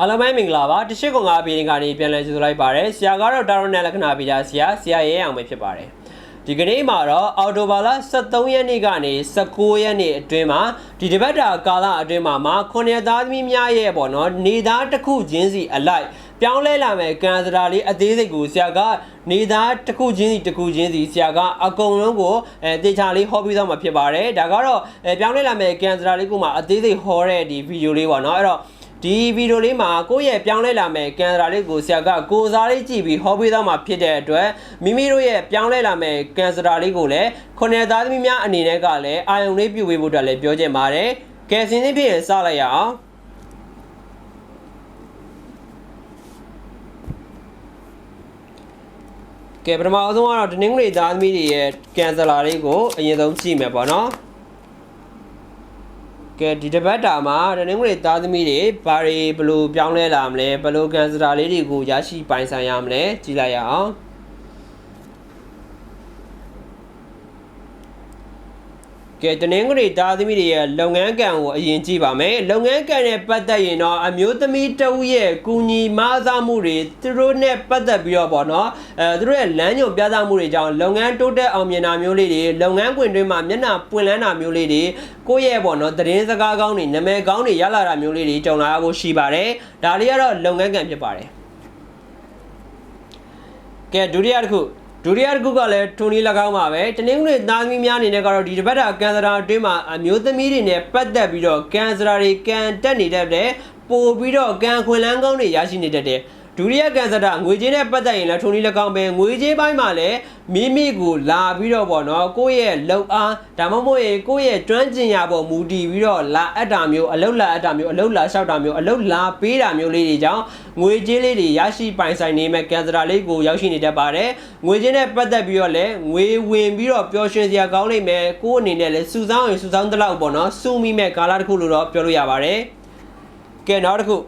အားလုံးပဲမင်္ဂလာပါတရှိကုံငါအပြင်ကနေပြန်လည်ကြိုဆိုလိုက်ပါတယ်ဆရာကတော့တာရိုနယ်လက္ခဏာပေးတာဆရာဆရာရဲအောင်ပဲဖြစ်ပါတယ်ဒီကနေ့မှာတော့အော်တိုဘာလ23ရက်နေ့ကနေ19ရက်နေ့အတွင်းမှာဒီတပတ်တာကာလအတွင်းမှာမှာခုနှစ်သားသမီးများရဲ့ပေါ့နော်နေသားတစ်ခုချင်းစီအလိုက်ပြောင်းလဲလာမဲ့ကန်စတာလေးအသေးစိတ်ကိုဆရာကနေသားတစ်ခုချင်းစီတစ်ခုချင်းစီဆရာကအကုန်လုံးကိုအဲတေချာလေးဟောပြီးတော့မှာဖြစ်ပါတယ်ဒါကတော့အဲပြောင်းလဲလာမဲ့ကန်စတာလေးကိုမှအသေးစိတ်ဟောတဲ့ဒီဗီဒီယိုလေးပေါ့နော်အဲ့တော့ ဒီဗီဒီယိုလေးမှာကိုယ့်ရဲ့ပြောင်းလဲလာမဲ့ကင်စရာလေးကိုဆရာကကိုယ်စားလေးကြည့်ပြီးဟောပေးသွားမှာဖြစ်တဲ့အတွက်မိမိတို့ရဲ့ပြောင်းလဲလာမဲ့ကင်စရာလေးကိုလည်းခုနှစ်သားသမီးများအနေနဲ့ကလည်းအာယုံလေးပြုပေးဖို့အတွက်လည်းပြောချင်ပါတယ်ကဲစင်းစင်းဖြစ်ရင်စလိုက်ရအောင်ကဲပထမအဆုံးကတော့တနင်္ဂနွေသားသမီးတွေရဲ့ကင်ဆလာလေးကိုအရင်ဆုံးကြည့်မယ်ပေါ့နော် ကဲဒီတစ်ပတ်တာမှာတနင်္ဂနွေသားသမီးတွေဘာတွေဘယ်လိုပြောင်းလဲလာမလဲဘယ်လိုကန်ဆလာလေးတွေကိုရရှိပိုင်ဆိုင်ရမလဲကြည့်လိုက်ရအောင် ကဲတနင်္ဂနွေသားသမီးတွေရဲ့လုပ်ငန်းကံကိုအရင်ကြည့်ပါမယ်လုပ်ငန်းကံနဲ့ပတ်သက်ရင်တော့အမျိုးသမီးတဦးရဲ့ကူညီမအားမှုတွေသူတို့နဲ့ပတ်သက်ပြီးတော့ပေါ့နော်အဲသူတို့ရဲ့လမ်းညွှန်ပြသမှုတွေကြောင့်လုပ်ငန်းတိုးတက်အောင်မြင်တာမျိုးလေးတွေလုပ်ငန်းခွင်တွင်းမှာမျက်နှာပွင့်လန်းတာမျိုးလေးတွေကိုယ့်ရဲ့ပေါ့နော်သတင်းစကားကောင်းတွေနာမည်ကောင်းတွေရလာတာမျိုးလေးတွေကြုံလာရဖို့ရှိပါတယ်ဒါလေးကတော့လုပ်ငန်းကံဖြစ်ပါတယ်ကဲဒုတိယတစ်ခု ဒုတိယတစ်ခုကလည်းထိုနည်း၎င်းပါပဲတနင်္ဂနွေသားသမီးများအနေနဲ့ကတော့ဒီတစ်ပတ်တာကန်ဆာအတွင်းမှာအမျိုးသမီးတွေနဲ့ပတ်သက်ပြီးတော့ကန်ဆာတွေကန်တက်နေတတ်တဲ့ပို့ပြီးတော့ကန်ခွင်လန်းကောင်းတွေရရှိနေတတ်တဲ့ ဒုတိယကန်ဆာတာငွေကြေးနဲ့ပတ်သက်ရင်လည်းထိုနည်း၎င်းပဲငွေကြေးပိုင်းမှာလည်းမိမိကိုလာပြီးတော့ပေါ့နော်ကိုယ့်ရဲ့လုံအားဒါမှမဟုတ်ရင်ကိုယ့်ရဲ့ကျွမ်းကျင်ရာပေါ်မူတည်ပြီးတော့လာအပ်တာမျိုးအလုတ်လာအပ်တာမျိုးအလုတ်လာလျှောက်တာမျိုးအလုတ်လာပေးတာမျိုးလေးတွေကြောင့်ငွေကြေးလေးတွေရရှိပိုင်ဆိုင်နေမဲ့ကန်ဆာလေးကိုရောက်ရှိနေတတ်ပါတယ်ငွေကြေးနဲ့ပတ်သက်ပြီးတော့လည်းငွေဝင်ပြီးတော့ပျော်ရွှင်စရာကောင်းလိမ့်မယ်ကိုယ့်အနေနဲ့လည်းစုဆောင်းရင်စုဆောင်းတဲ့လောက်ပေါ့နော်စုမိမဲ့ကာလတစ်ခုလို့တော့ပြောလို့ရပါတယ်ကဲနောက်တစ်ခု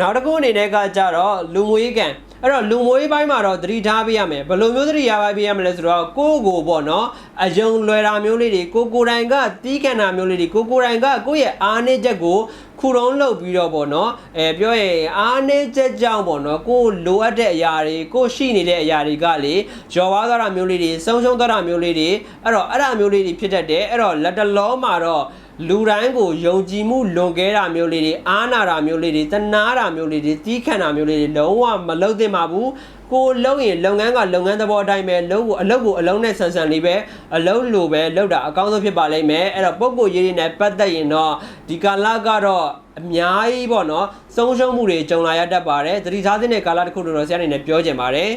နောက်တစ်ခုအနေနဲ့ကကြတော့လူငွေကံအဲ့တော့လူမွေးပိုင်းမှာတော့သတိထားပေးရမယ်ဘယ်လိုမျိုးသတိထားပေးရမလဲဆိုတော့ကိုယ့်ကိုပေါ့နော်အယုံလွယ်တာမျိုးလေးတွေကိုကိုယ်တိုင်ကတီးခံတာမျိုးလေးတွေကိုကိုယ်တိုင်ကကိုယ့်ရဲ့အားနည်းချက်ကိုခုတုံးလုပ်ပြီးတော့ပေါ့နော်အဲပြောရင်အားနည်းချက်ကြောင့်ပေါ့နော်ကိုယ်လိုအပ်တဲ့အရာတွေကိုယ်ရှိနေတဲ့အရာတွေကလေကျော်ပါသွားတာမျိုးလေးတွေဆုံးရှုံးသွားတာမျိုးလေးတွေအဲ့တော့အဲ့ဒါမျိုးလေးတွေဖြစ်တတ်တယ်အဲ့တော့လက်တလောမှာတော့ လူတိုင်းကိုယုံကြည်မှုလွန်ကဲတာမျိုးလေးတွေအားနာတာမျိုးလေးတွေတနာတာမျိုးလေးတွေတီးခံတာမျိုးလေးတွေလုံးဝမလုပ်သင့်ပါဘူးကိုလုံးရင်လုပ်ငန်းကလုပ်ငန်းသဘောအတိုင်းပဲလုံးကိုအလုပ်ကိုအလုံးနဲ့ဆန်ဆန်လေးပဲအလုံးလိုပဲလုပ်တာအကောင်းဆုံးဖြစ်ပါလိမ့်မယ်အဲ့တော့ပုံကိုရေးရင်းနဲ့ပတ်သက်ရင်တော့ဒီကာလကတော့အများကြီးပေါ့နော်ဆုံးရှုံးမှုတွေကြုံလာရတတ်ပါတယ်သတိထားသင့်တဲ့ကာလတစ်ခုလို့တော့ဆရာအနေနဲ့ပြောချင်ပါတယ်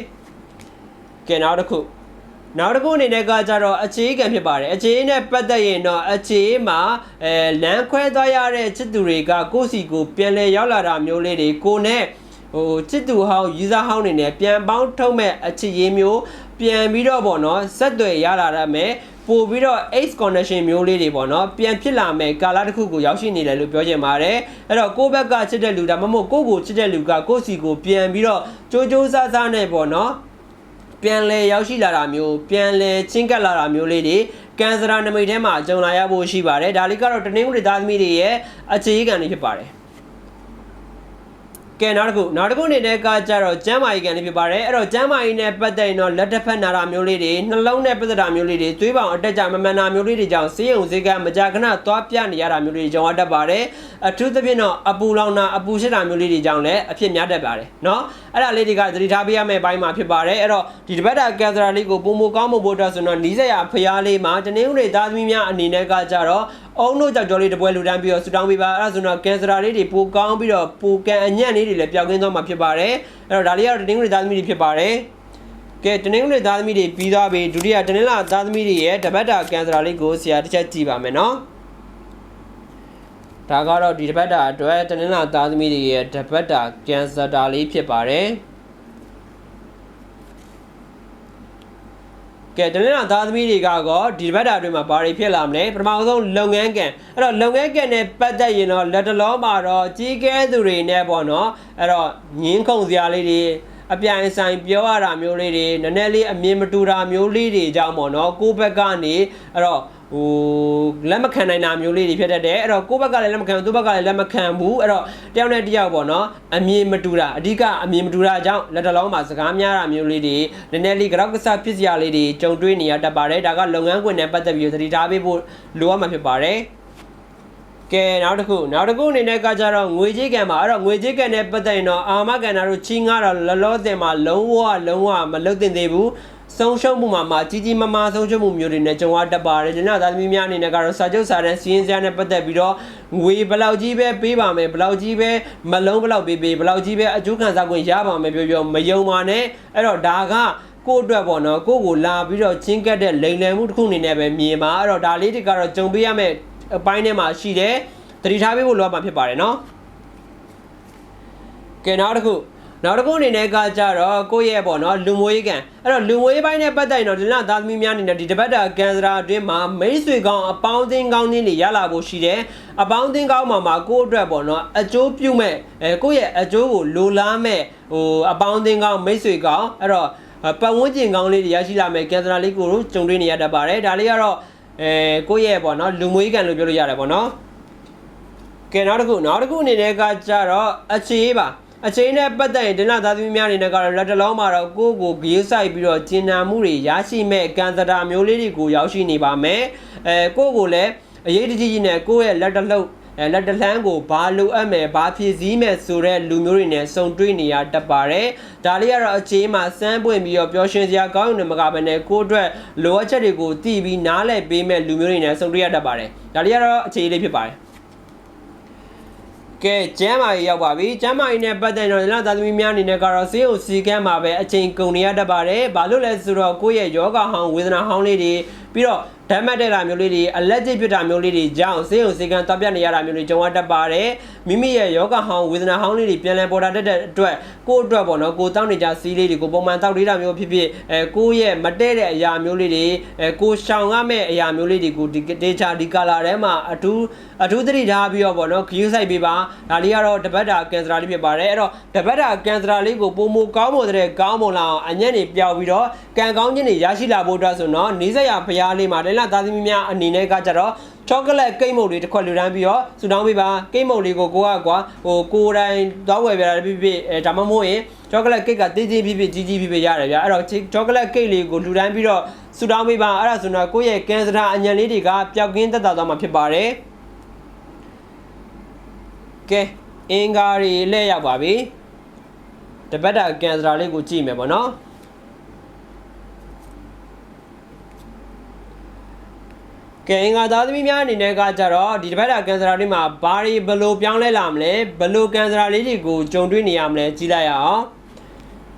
ကဲနောက်တစ်ခု နောက်တစ်ခုအနေနဲ့ကကြတော့အခြေခံဖြစ်ပါတယ်အခြေနဲ့ပတ်သက်ရင်တော့အခြေမှာအဲလမ်းခွဲသွားရတဲ့ချစ်သူတွေကကိုယ့်စီကိုပြန်လဲရောက်လာတာမျိုးလေးတွေကိုနဲ့ဟိုချစ်သူဟောင်းယူဇာဟောင်းနေနဲ့ပြန်ပေါင်းထုတ်မဲ့အခြေရင်းမျိုးပြန်ပြီးတော့ပေါ့နော်ဆက်သွယ်ရလာရမယ်ပို့ပြီးတော့ ace connection မျိုးလေးတွေပေါ့နော်ပြန်ဖြစ်လာမယ်ကာလတစ်ခုကိုရောက်ရှိနေတယ်လို့ပြောချင်ပါတယ်အဲ့တော့ကိုယ့်ဘက်ကချစ်တဲ့လူဒါမှမဟုတ်ကိုယ့်ကိုချစ်တဲ့လူကကိုယ့်စီကိုပြန်ပြီးတော့ကြိုးကြိုးစားစားနဲ့ပေါ့နော် ပြန်လဲရောက်ရှိလာတာမျိုးပြန်လဲချင်းကပ်လာတာမျိုးလေးတွေကန်စရာနမိတ်ထဲမှာကြုံလာရဖို့ရှိပါတယ်ဒါလေးကတော့တနင်္ဂနွေသားသမီးတွေရဲ့အခြေခံတွေဖြစ်ပါတယ် ကဲနောက်တစ်ခုနောက်တစ်ခုအနေနဲ့ကကြတော့ကျမ်းမာရေးကန်လေးဖြစ်ပါတယ်အဲ့တော့ကျမ်းမာရေးနဲ့ပတ်သက်ရင်တော့လက်တစ်ဖက်နာတာမျိုးလေးတွေနှလုံးနဲ့ပတ်သက်တာမျိုးလေးတွေသွေးပေါင်အတက်ကြမမှန်တာမျိုးလေးတွေကြောင့်ဆေးရုံဆေးကမကြာခဏသွားပြနေရတာမျိုးလေးတွေကြောင့်အတက်ပါတယ်အထူးသဖြင့်တော့အပူလောင်တာအပူရှစ်တာမျိုးလေးတွေကြောင့်လည်းအဖြစ်များတတ်ပါတယ်เนาะအဲ့ဒါလေးတွေကသတိထားပေးရမယ့်ဘိုင်းမှာဖြစ်ပါတယ်အဲ့တော့ဒီတပတ်တာကင်ဆာလေးကိုပုံမကောင်းမှုဖို့အတွက်ဆိုတော့နီးစက်ရဖျားလေးမှာတနင်္ဂနွေသားသမီးများအနေနဲ့ကကြတော့ အုံတို့ကြောက်ကြောလေးတပွဲလူတန်းပြီးတော့ဆူတောင်းပေးပါအဲ့ဒါဆိုတော့ကင်ဆာလေးတွေပိုကောင်းပြီးတော့ပိုကန်အညံ့လေးတွေလည်းပျောက်ကင်းသွားမှာဖြစ်ပါတယ်အဲ့တော့ဒါလေးကတော့တနင်္ဂနွေသားသမီးတွေဖြစ်ပါတယ်ကဲတနင်္ဂနွေသားသမီးတွေပြီးသွားပြီဒုတိယတနင်္လာသားသမီးတွေရဲ့တပတ်တာကင်ဆာလေးကိုဆရာတစ်ချက်ကြည့်ပါမယ်နော်ဒါကတော့ဒီတပတ်တာအတွက်တနင်္လာသားသမီးတွေရဲ့တပတ်တာကင်ဆာတာလေးဖြစ်ပါတယ် ကဲတနင်္လာသားသမီးတွေကတော့ဒီဘက်တာအတွင်းမှာဘာတွေဖြစ်လာမလဲပထမဆုံးလုပ်ငန်းကံအဲ့တော့လုပ်ငန်းကံနဲ့ပတ်သက်ရင်တော့လက်တလုံးမှာတော့ကြီးကဲသူတွေနဲ့ပေါ့နော်အဲ့တော့ညင်းခုန်စရာလေးတွေအပြိုင်ဆိုင်ပြောရတာမျိုးလေးတွေနည်းနည်းလေးအမြင်မတူတာမျိုးလေးတွေကြောင့်ပေါ့နော်ကိုယ့်ဘက်ကနေအဲ့တော့ ဟိုလက်မခံနိုင်တာမျိုးလေးတွေဖြစ်တတ်တယ်အဲ့တော့ကိုယ့်ဘက်ကလည်းလက်မခံဘူးသူ့ဘက်ကလည်းလက်မခံဘူးအဲ့တော့တယောက်နဲ့တယောက်ပေါ့နော်အမြင်မတူတာအဓိကအမြင်မတူတာကြောင့်လက်တလုံးမှာစကားများတာမျိုးလေးတွေနည်းနည်းလေးကြောက်ကစားဖြစ်စရာလေးတွေကြုံတွေ့နေရတတ်ပါတယ်ဒါကလုပ်ငန်းခွင်နဲ့ပတ်သက်ပြီးသတိထားပေးဖို့လိုအပ်မှာဖြစ်ပါတယ်ကဲနောက်တစ်ခုနောက်တစ်ခုအနေနဲ့ကကြတော့ငွေကြေးကံပါအဲ့တော့ငွေကြေးကံနဲ့ပတ်သက်ရင်တော့အာမကံတာတို့ချင်းငါတော့လောလောဆယ်မှာလုံးဝလုံးဝမလုတ်တင်သေးဘူး ဆုံးရှုံးမှုမှာမှာကြီးကြီးမားမားဆုံးရှုံးမှုမျိုးတွေနဲ့ကြုံရတတ်ပါတယ်ကျွန်တော်သားသမီးများအနေနဲ့ကတော့စာချုပ်စာတမ်းစီးရင်စရာနဲ့ပတ်သက်ပြီးတော့ငွေဘယ်လောက်ကြီးပဲပေးပါမယ်ဘယ်လောက်ကြီးပဲမလုံးဘယ်လောက်ပေးပေးဘယ်လောက်ကြီးပဲအကျိုးခံစား권ရပါမယ်ပြောပြောမယုံပါနဲ့အဲ့တော့ဒါကကိုယ့်အတွက်ပေါ့နော်ကိုယ့်ကိုလာပြီးတော့ချင်းကတ်တဲ့လိမ်လည်မှုတစ်ခုအနေနဲ့ပဲမြင်ပါအဲ့တော့ဒါလေးတွေကတော့ကြုံပေးရမယ့်အပိုင်းထဲမှာရှိတယ်တတိထားပေးဖို့လိုအပ်မှာဖြစ်ပါတယ်နော်ကဲနောက်တစ်ခု နောက်တစ်ခုအနေနဲ့ကကြတော့ကိုယ့်ရဲ့ပေါ့နော်လူမွေးကံအဲ့တော့လူမွေးပိုင်းနဲ့ပတ်သက်ရင်တော့ဒီလားသားသမီးများအနေနဲ့ဒီတပတ်တာကန်စရာအတွင်းမှာမိတ်ဆွေကောင်းအပေါင်းအသင်းကောင်းတွေရလာဖို့ရှိတယ်အပေါင်းအသင်းကောင်းမှာမှာကိုယ့်အတွက်ပေါ့နော်အကျိုးပြုမဲ့အဲကိုယ့်ရဲ့အကျိုးကိုလိုလားမဲ့ဟိုအပေါင်းအသင်းကောင်းမိတ်ဆွေကောင်းအဲ့တော့ပတ်ဝန်းကျင်ကောင်းလေးတွေရရှိလာမယ်ကန်စရာလေးကိုတို့ကြုံတွေ့နေရတတ်ပါတယ်ဒါလေးကတော့အဲကိုယ့်ရဲ့ပေါ့နော်လူမွေးကံလို့ပြောလို့ရတယ်ပေါ့နော်ကဲနောက်တစ်ခုနောက်တစ်ခုအနေနဲ့ကကြတော့အခြေပါ အခြေနဲ့ပတ်သက်ရင်ဒလသားသမီးများအနေနဲ့ကတော့လက်တလုံးမှာတော့ကိုယ့်ကိုဂရုစိုက်ပြီးတော့ကျင်နာမှုတွေရရှိမဲ့ကံစတာမျိုးလေးတွေကိုရောက်ရှိနေပါမယ်အဲကိုယ့်ကိုလည်းအရေးတကြီးကြီးနဲ့ကိုယ့်ရဲ့လက်တလုံးအဲလက်တလန်းကိုဘာလိုအပ်မယ်ဘာဖြည့်ဆည်းမယ်ဆိုတဲ့လူမျိုးတွေနဲ့စုံတွေ့နေရတတ်ပါတယ်ဒါလေးကတော့အခြေမှာစမ်းပွင့်ပြီးတော့ပျော်ရွှင်စရာကောင်းရုံနဲ့မကဘဲနဲ့ကိုယ့်အတွက်လိုအပ်ချက်တွေကိုသိပြီးနားလည်ပေးမဲ့လူမျိုးတွေနဲ့စုံတွေ့ရတတ်ပါတယ်ဒါလေးကတော့အခြေလေးဖြစ်ပါတယ် ကဲကျမ်းမာရေးရောက်ပါပြီကျမ်းမာရေးနဲ့ပတ်သက်တော့လသားသမီးများအနေနဲ့ကတော့ဆေးရုံစီကမ်းမှာပဲအချိန်ကုန်နေရတတ်ပါတယ်ဘာလို့လဲဆိုတော့ကိုယ့်ရဲ့ယောဂဟောင်းဝေဒနာဟောင်းလေးတွေပြီးတော့ ဓာတ်မတ်တဲ့တာမျိုးလေးတွေအလက်ကျစ်ဖြစ်တာမျိုးလေးတွေကြောင့်ဆေးရုံစီကမ်းတပ်ပြနေရတာမျိုးတွေကြုံရတတ်ပါတယ်မိမိရဲ့ယောဂဟောင်းဝေဒနာဟောင်းလေးတွေပြန်လည်ပေါ်တာတက်တဲ့အတွက်ကိုယ့်အတွက်ပေါ့နော်ကိုယ်တောက်နေကြစီးလေးတွေကိုပုံမှန်တောက်လေးတာမျိုးဖြစ်ဖြစ်အဲကိုယ့်ရဲ့မတည့်တဲ့အရာမျိုးလေးတွေအဲကိုရှောင်ရမယ့်အရာမျိုးလေးတွေကိုဒီဒေချာဒီကာလာထဲမှာအထူးအထူးသတိထားပြီးတော့ပေါ့နော်ခရူးဆိုင်ပေးပါဒါလေးကတော့တပတ်တာကန်စရာလေးဖြစ်ပါတယ်အဲ့တော့တပတ်တာကန်စရာလေးကိုပုံမကောင်းဖို့တဲ့ကောင်းမွန်လာအောင်အညံ့နေပြောက်ပြီးတော့ကံကောင်းခြင်းတွေရရှိလာဖို့အတွက်ဆိုတော့နေဆက်ရဖရားလေးမှာလည်းလာသားသမီးများအနေနဲ့ကကြတော့ချောကလက်ကိတ်မုတ်လေးတစ်ခွက်လူတန်းပြီးတော့ဆူတောင်းပေးပါကိတ်မုတ်လေးကိုကိုကကွာဟိုကိုယ်တိုင်သွားဝယ်ပြတာဖြစ်ဖြစ်အဲဒါမှမဟုတ်ရင်ချောကလက်ကိတ်ကတေးသေးဖြစ်ဖြစ်ကြီးကြီးဖြစ်ဖြစ်ရတယ်ဗျာအဲ့တော့ချောကလက်ကိတ်လေးကိုလူတန်းပြီးတော့ဆူတောင်းပေးပါအဲ့ဒါဆိုတော့ကိုယ့်ရဲ့ကင်စတာအညံလေးတွေကပျောက်ကင်းသက်သာသွားမှာဖြစ်ပါတယ်ကဲအင်္ဂါတွေလက်ရောက်ပါပြီတပတ်တာကန်စတာလေးကိုကြည့်မယ်ပေါ့နော် ကဲအင်္ဂါသားသမီးများအနေနဲ့ကကြတော့ဒီတပတ်တာကန်စတာလေးမှာဘာတွေဘယ်လိုပြောင်းလဲလာမလဲဘယ်လိုကန်စတာလေးတွေကိုကြုံတွေ့နေရမလဲကြည့်လိုက်ရအောင်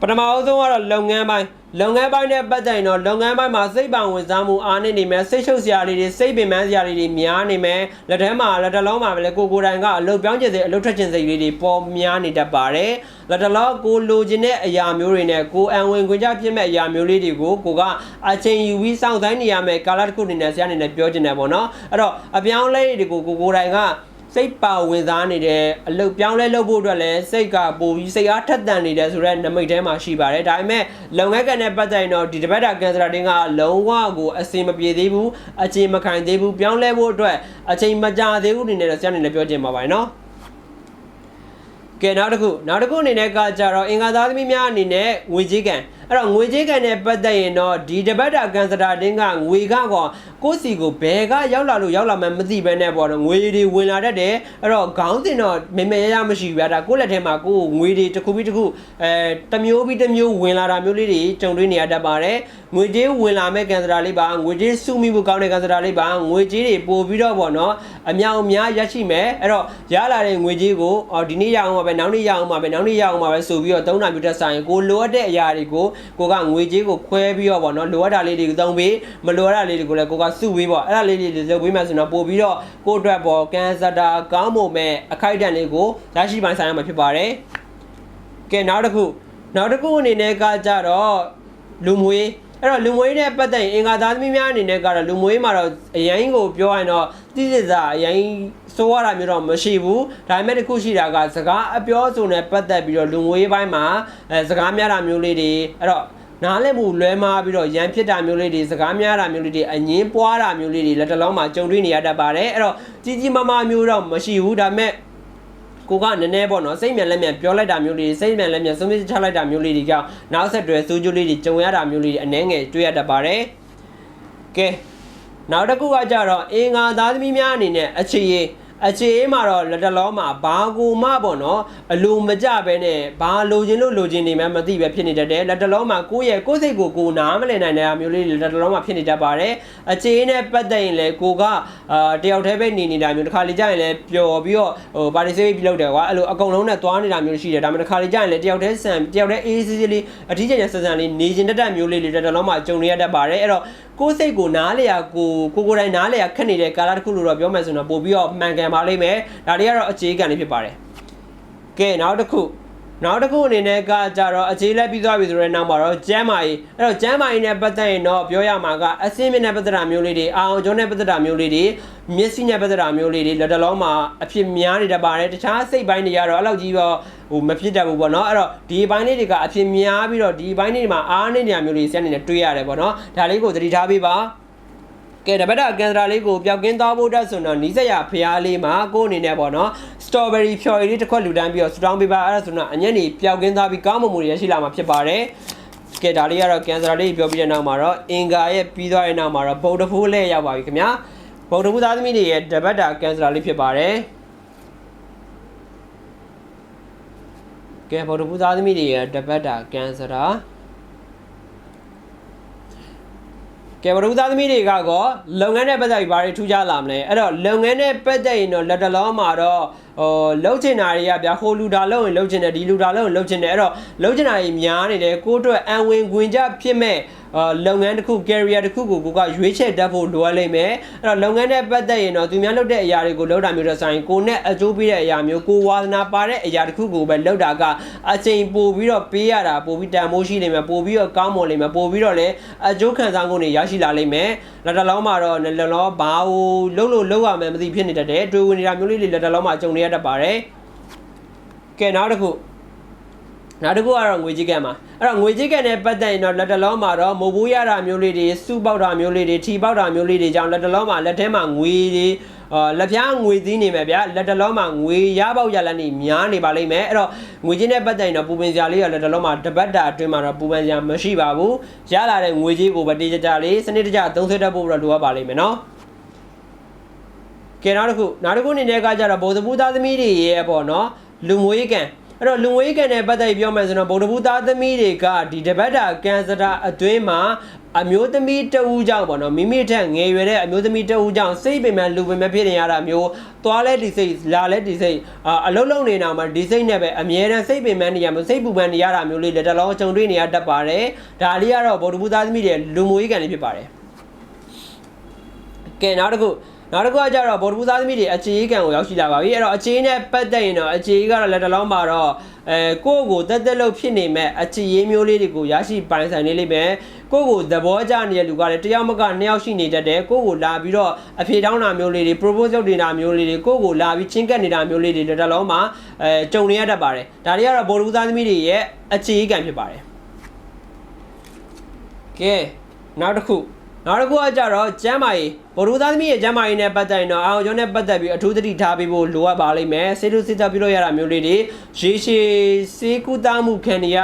ပထမအဆုံးကတော့လုပ်ငန်းပိုင်း လုပ်ငန်းပိုင်းနဲ့ပတ်သက်ရင်တော့လုပ်ငန်းပိုင်းမှာစိတ်ပါဝင်စားမှုအားနေနေမယ်စိတ်ချုပ်စရာလေးတွေစိတ်ပင်ပန်းစရာလေးတွေများနေမယ်လက်ထဲမှာလက်တလုံးမှာပဲလေကိုကိုယ်တိုင်ကအလုပ်ပြောင်းကျင်စိတ်အလုပ်ထွက်ကျင်စိတ်လေးတွေပေါ်များနေတတ်ပါတယ်လက်တလုံးကိုလိုချင်တဲ့အရာမျိုးတွေနဲ့ကိုအံဝင်ခွင့်ကြဖြစ်မဲ့အရာမျိုးလေးတွေကိုကိုကအချိန်ယူပြီးစောင့်ဆိုင်နေရမယ်ကာလတစ်ခုအနေနဲ့ဆရာအနေနဲ့ပြောချင်တယ်ပေါ့နော်အဲ့တော့အပြောင်းလဲတွေကိုကိုကိုယ်တိုင်က စိတ်ပါဝင်စားနေတယ်အလုတ်ပြောင်းလဲလုပ်ဖို့အတွက်လည်းစိတ်ကပိုပြီးစိတ်အားထက်သန်နေတယ်ဆိုတော့နမိတ်ထဲမှာရှိပါတယ်ဒါပေမဲ့လုပ်ငန်းကံနဲ့ပတ်သက်ရင်တော့ဒီတပတ်တာကန်စရာတင်းကလုံးဝကိုအစင်မပြေသေးဘူးအချိန်မခံသေးဘူးပြောင်းလဲဖို့အတွက်အချိန်မကြာသေးဘူးအနေနဲ့တော့ဆရာအနေနဲ့ပြောချင်ပါပါတယ်နော်ကဲနောက်တစ်ခုနောက်တစ်ခုအနေနဲ့ကကြတော့အင်္ဂါသားသမီးများအနေနဲ့ငွေကြေးကံ အဲ့တော့ငွေကြေးကံနဲ့ပတ်သက်ရင်တော့ဒီတပတ်တာကန်စတာတင်းကငွေကကောကိုယ့်စီကိုဘယ်ကရောက်လာလို့ရောက်လာမှမသိဘဲနဲ့ပေါ့နော်ငွေတွေဝင်လာတတ်တယ်အဲ့တော့ခေါင်းစဉ်တော့မေမေရရမရှိဘူးဗျာဒါကိုယ့်လက်ထဲမှာကိုယ်ငွေတွေတစ်ခုပြီးတစ်ခုအဲတစ်မျိုးပြီးတစ်မျိုးဝင်လာတာမျိုးလေးတွေကြုံတွေ့နေရတတ်ပါတယ်ငွေကြေးဝင်လာမဲ့ကန်စတာလေးပါငွေကြေးစုမိဖို့ကောင်းတဲ့ကန်စတာလေးပါငွေကြေးတွေပို့ပြီးတော့ပေါ့နော်အမြောက်အများရရှိမယ်အဲ့တော့ရလာတဲ့ငွေကြေးကိုအော်ဒီနေ့ရအောင်ပါပဲနောက်နေ့ရအောင်ပါပဲနောက်နေ့ရအောင်ပါပဲဆိုပြီးတော့သုံးတာမျိုးတက်ဆိုင်ကိုလိုအပ်တဲ့အရာတွေကိုကိုကငွေကြေးကိုခွဲပြီးတော့ပေါ့နော်လိုအပ်တာလေးတွေကိုသုံးပြီးမလိုအပ်တာလေးတွေကိုလည်းကိုကစုပြီးပေါ့အဲ့ဒါလေးတွေလုပ်ပြီးမှဆိုတော့ပို့ပြီးတော့ကိုအတွက်ပေါ့ကန်စတာကောင်းမွန်မဲ့အခိုက်အတန့်လေးကိုရရှိပိုင်းဆိုင်ရမှာဖြစ်ပါတယ်ကဲနောက်တစ်ခုနောက်တစ်ခုအနေနဲ့ကကြတော့လူမွေး အဲ့တော့လူမွေးနဲ့ပတ်သက်ရင်အင်္ဂါသားသမီးများအနေနဲ့ကတော့လူမွေးမှာတော့အရင်ကိုပြောရရင်တော့တိကျစာအရင်စိုးရတာမျိုးတော့မရှိဘူးဒါပေမဲ့တစ်ခုရှိတာကစကားအပြောဆိုနဲ့ပတ်သက်ပြီးတော့လူငွေပိုင်းမှာအဲစကားများတာမျိုးလေးတွေအဲ့တော့နားလည်မှုလွဲမှားပြီးတော့ရန်ဖြစ်တာမျိုးလေးတွေစကားများတာမျိုးလေးတွေအငင်းပွားတာမျိုးလေးတွေလက်တလုံးမှာကြုံတွေ့နေရတတ်ပါတယ်အဲ့တော့ကြီးကြီးမားမားမျိုးတော့မရှိဘူးဒါပေမဲ့ ကိုကနည်းနည်းပေါ့နော်စိတ်မြန်လက်မြန်ပြောလိုက်တာမျိုးလေးစိတ်မြန်လက်မြန်ဆုံးဖြတ်ချလိုက်တာမျိုးလေးတွေကြောင့်နောက်ဆက်တွဲစိုးကျိုးလေးတွေကြုံရတာမျိုးလေးတွေအနှဲငယ်တွေ့ရတတ်ပါတယ်ကဲနောက်တစ်ခုကကြတော့အင်္ဂါသားသမီးများအနေနဲ့အခြေရေး အခြေအေးမှာတော့လက်တလုံးမှာဘာကိုမှပေါ့နော်အလိုမကြပဲနဲ့ဘာလိုချင်လို့လိုချင်နေမှမသိပဲဖြစ်နေတတ်တယ်လက်တလုံးမှာကိုယ့်ရဲ့ကိုယ်စိတ်ကိုကိုယ်နားမလည်နိုင်တဲ့အမျိုးလေးလက်တလုံးမှာဖြစ်နေတတ်ပါတယ်အခြေအေးနဲ့ပတ်သက်ရင်လည်းကိုကအာတယောက်တည်းပဲနေနေတာမျိုးတစ်ခါလေကြာရင်လည်းပျော်ပြီးတော့ဟိုပါတီဆေးပြီးလုပ်တယ်ကွာအဲ့လိုအကုန်လုံးနဲ့သွားနေတာမျိုးရှိတယ်ဒါပေမဲ့တစ်ခါလေကြာရင်လည်းတယောက်တည်းဆန်တယောက်တည်းအေးအေးဆေးဆေးလေးအထီးကျန်ကျန်ဆန်ဆန်လေးနေကျင်တတ်တဲ့မျိုးလေးတွေလက်တလုံးမှာကြုံနေရတတ်ပါတယ်အဲ့တော့ကိုယ်စိတ်ကိုနားလေရကိုကိုကိုယ်တိုင်နားလေရခက်နေတဲ့ကာလတစ်ခုလို့တော့ပြောမှဆိုတော့ပို့ပြီးတော့မှန်ကန်ပါလိမ့်မယ်ဒါတွေကတော့အခြေခံလေးဖြစ်ပါတယ်ကဲနောက်တစ်ခုနောက်တစ်ခုအနေနဲ့ကကြတော့အခြေလက်ပြီးသွားပြီဆိုတဲ့နောက်မှာတော့ကျမ်းမာရေးအဲ့တော့ကျမ်းမာရေးနဲ့ပတ်သက်ရင်တော့ပြောရမှာကအစင်းမြင့်နဲ့ပတ်သက်တာမျိုးလေးတွေအာအောင်ကျော်နဲ့ပတ်သက်တာမျိုးလေးတွေမျက်စိနဲ့ပတ်သက်တာမျိုးလေးတွေလက်တလုံးမှာအဖြစ်များနေတတ်ပါတယ်တခြားစိတ်ပိုင်းတွေကတော့အဲ့လောက်ကြီးတော့ဟိုမဖြစ်တတ်ဘူးပေါ့နော်အဲ့တော့ဒီဘိုင်းလေးတွေကအဖြစ်များပြီးတော့ဒီဘိုင်းလေးတွေမှာအားနေတာမျိုးလေးဆက်နေနဲ့တွေးရတယ်ပေါ့နော်ဒါလေးကိုသတိထားပေးပါ ကဲတပတ်တာကန်စရာလေးကိုပျောက်ကင်းသွားဖို့တက်ဆိုတော့နီးစက်ရဖျားလေးမှာကိုယ်အနေနဲ့ပေါ့နော်စတော်ဘယ်ရီဖြော်ရည်လေးတစ်ခွက်လူတန်းပြီးတော့စတောင်းပေးပါအဲ့ဒါဆိုတော့အညက်နေပျောက်ကင်းသွားပြီးကောင်းမွန်မှုတွေရရှိလာမှာဖြစ်ပါတယ်ကဲဒါလေးကတော့ကန်စရာလေးပြောပြီးတဲ့နောက်မှာတော့အင်ကာရဲ့ပြီးသွားတဲ့နောက်မှာတော့ဗုဒ္ဓဖူးလေးရောက်ပါပြီခင်ဗျာဗုဒ္ဓဖူးသားသမီးတွေရဲ့တပတ်တာကန်စရာလေးဖြစ်ပါတယ်ကဲဗုဒ္ဓဖူးသားသမီးတွေရဲ့တပတ်တာကန်စရာ ကဲဗရုသားသမီးတွေကကောလုပ်ငန်းနဲ့ပတ်သက်ပြီးဘာတွေထူးခြားလာမလဲအဲ့တော့လုပ်ငန်းနဲ့ပတ်သက်ရင်တော့လက်တလုံးမှာတော့ဟိုလှုပ်ချင်တာတွေကဗျာဟိုလူတာလှုပ်ရင်လှုပ်ချင်တယ်ဒီလူတာလှုပ်ရင်လှုပ်ချင်တယ်အဲ့တော့လှုပ်ချင်တာတွေများနေတယ်ကိုယ့်အတွက်အံဝင်ခွင်ကြဖြစ်မဲ့အာလုပ်ငန်းတစ်ခု career တစ်ခုကိုကိုကရွေးချယ်တတ်ဖို့လိုအပ်လိမ့်မယ်အဲ့တော့လုပ်ငန်းနဲ့ပတ်သက်ရင်တော့သူများလုပ်တဲ့အရာတွေကိုလုပ်တာမျိုးတော့ဆိုင်ကိုနဲ့အကျိုးပေးတဲ့အရာမျိုးကိုဝါသနာပါတဲ့အရာတစ်ခုကိုပဲလုပ်တာကအချိန်ပို့ပြီးတော့ပေးရတာပို့ပြီးတန်မိုးရှိလိမ့်မယ်ပို့ပြီးတော့ကောင်းမွန်လိမ့်မယ်ပို့ပြီးတော့လည်းအကျိုးခံစားမှုတွေရရှိလာလိမ့်မယ်လက်တလုံးမှာတော့လက်တလုံးဘာကိုလုပ်လို့လုပ်ရမယ်မသိဖြစ်နေတတ်တယ်တွေ့ဝင်နေတာမျိုးလေးတွေလက်တလုံးမှာကြုံနေရတတ်ပါတယ်ကဲနောက်တစ်ခုနောက်တစ်ခုကတော့ငွေကြေးကံမှာအဲ့တော့ငွေကြေးကံနဲ့ပတ်သက်ရင်တော့လက်တလုံးမှာတော့မုတ်ဘူးရတာမျိုးလေးတွေစုပေါက်တာမျိုးလေးတွေထီပေါက်တာမျိုးလေးတွေကြောင့်လက်တလုံးမှာလက်ထဲမှာငွေတွေအာလက်ဖျားငွေသီးနေမယ်ဗျာလက်တလုံးမှာငွေရပေါက်ရလန်းနေများနေပါလိမ့်မယ်အဲ့တော့ငွေကြေးနဲ့ပတ်သက်ရင်တော့ပူပင်စရာလေးရလက်တလုံးမှာတပတ်တာအတွင်းမှာတော့ပူပင်စရာမရှိပါဘူးရလာတဲ့ငွေကြေးကိုပဲတေးကြကြလေးစနစ်တကျသုံးဆွဲတတ်ဖို့တော့လိုအပ်ပါလိမ့်မယ်နော် ကဲနောက်တစ်ခုနောက်တစ်ခုအနေနဲ့ကကြတော့ဗုဒ္ဓဘုသားသမီးတွေရဲ့ပေါ့နော်လူငွေကံအဲ့တော့လူငွေကံနဲ့ပတ်သက်ပြီးပြောမယ်ဆိုတော့ဗုဒ္ဓဘုသားသမီးတွေကဒီတပတ်တာကန်စတာအတွင်းမှာအမျိုးသမီးတဦးကြောင့်ပေါ့နော်မိမိထက်ငယ်ရွယ်တဲ့အမျိုးသမီးတဦးကြောင့်စိတ်ပင်ပန်းလူပင်ပန်းဖြစ်နေရတာမျိုးသွားလဲဒီစိတ်လာလဲဒီစိတ်အာအလုံးလုံးနေတာမှာဒီစိတ်နဲ့ပဲအမြဲတမ်းစိတ်ပင်ပန်းနေရမျိုးစိတ်ပူပန်နေရတာမျိုးလေးလက်တလုံးကြုံတွေ့နေရတတ်ပါတယ်ဒါလေးကတော့ဗုဒ္ဓဘုသားသမီးတွေလူငွေကံလေးဖြစ်ပါတယ်ကဲနောက်တစ်ခု နောက်တစ်ခုကကြတော့ဗော်ဒူသားသမီးတွေအခြေအေးကံကိုရောက်ရှိလာပါပြီအဲ့တော့အခြေအေးနဲ့ပတ်သက်ရင်တော့အခြေအေးကတော့လက်တလုံးမှာတော့အဲကိုယ့်ကိုတက်တက်လို့ဖြစ်နေမဲ့အခြေအေးမျိုးလေးတွေကိုရရှိပိုင်ဆိုင်နေလိမ့်မယ်ကိုယ့်ကိုသဘောကျနေတဲ့လူကလည်းတယောက်မကနှစ်ယောက်ရှိနေတတ်တယ်ကိုယ့်ကိုလာပြီးတော့အဖြေတောင်းတာမျိုးလေးတွေ propose လုပ်နေတာမျိုးလေးတွေကိုယ့်ကိုလာပြီးချင်းကပ်နေတာမျိုးလေးတွေလက်တလုံးမှာအဲကြုံနေရတတ်ပါတယ်ဒါတွေကတော့ဗော်ဒူသားသမီးတွေရဲ့အခြေအေးကံဖြစ်ပါတယ်ကဲနောက်တစ်ခုနောက်တစ်ခုကကြတော့ကျမ်းမာရေး ဗိုလ်ရူသားသမီးရဲ့ကျမ်းမာရေးနဲ့ပတ်သက်ရင်တော့အာရုံကျောင်းနဲ့ပတ်သက်ပြီးအထူးသတိထားပေးဖို့လိုအပ်ပါလိမ့်မယ်ဆေးတို့စစ်တပ်ပြုလုပ်ရတာမျိုးလေးတွေရေရှည်စေးကူတာမှုခံရ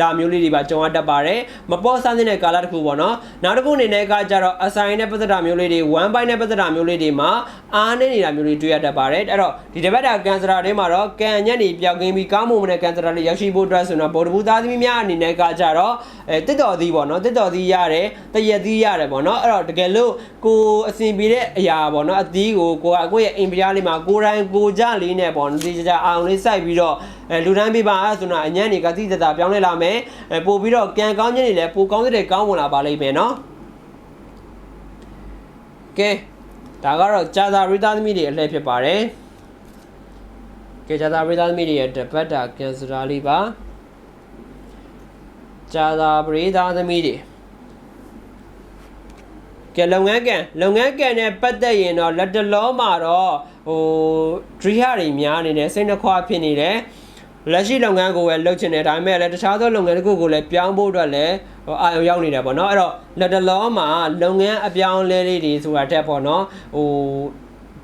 ဒါမျိုးလေးတွေပါကြုံရတတ်ပါတယ်မပေါ်ဆန်းတဲ့ကာလတစ်ခုပေါ့နော်နောက်တစ်ခုအနေနဲ့ကကြတော့အဆိုင်နဲ့ပတ်သက်တာမျိုးလေးတွေ1 byte နဲ့ပတ်သက်တာမျိုးလေးတွေမှာအားနေနေတာမျိုးလေးတွေ့ရတတ်ပါတယ်အဲ့တော့ဒီတစ်ပတ်တာကန်ဆရာတွေမှာတော့ကန်ညက်နေပြောက်ကင်းပြီးကောင်းမွန်တဲ့ကန်ဆရာလေးရောက်ရှိဖို့အတွက်ဆိုတော့ဗော်ဒဘူးသားသမီးများအနေနဲ့ကကြတော့အဲတစ်တော်သီးပေါ့နော်တစ်တော်သီးရတယ်တရက်သီးရတယ်ပေါ့နော်အဲ့တော့တကယ်လို့ကိုအစဉ်ပြေတဲ့အရာပေါ့နော်အသီးကိုကိုကကိုယ့်ရဲ့အိမ်ပြားလေးမှာကိုယ်တိုင်ကိုကြလေးနဲ့ပေါ့နော်ဒီကြကြအောင်လေးစိုက်ပြီးတော့အဲလူတန်းပြပါအဲ့ဆိုတော့အညံ့တွေကတိတတာပြောင်းလဲလာမယ်အဲပို့ပြီးတော့ကံကောင်းခြင်းတွေလည်းပိုကောင်းတဲ့ကောင်းဝင်လာပါလိမ့်မယ်နော်ကဲဒါကတော့ဂျာသာရိသားသမီးတွေအလှည့်ဖြစ်ပါတယ်ကဲဂျာသာရိသားသမီးတွေရဲ့တပတ်တာကန်စရာလေးပါဂျာသာပရိသားသမီးတွေ ကဲလုပ်ငန်းကန်လုပ်ငန်းကန်နဲ့ပတ်သက်ရင်တော့လက်တလောမှာတော့ဟိုဒရိဟတွေများနေတယ်စိတ်နှခွာဖြစ်နေတယ်လက်ရှိလုပ်ငန်းကိုပဲလုပ်ချင်တယ်ဒါပေမဲ့လည်းတခြားသောလုပ်ငန်းတစ်ခုကိုလည်းပြောင်းဖို့အတွက်လည်းဟိုအာရုံရောက်နေတယ်ပေါ့နော်အဲ့တော့လက်တလောမှာလုပ်ငန်းအပြောင်းအလဲလေးတွေဆိုတာတက်ပေါ့နော်ဟို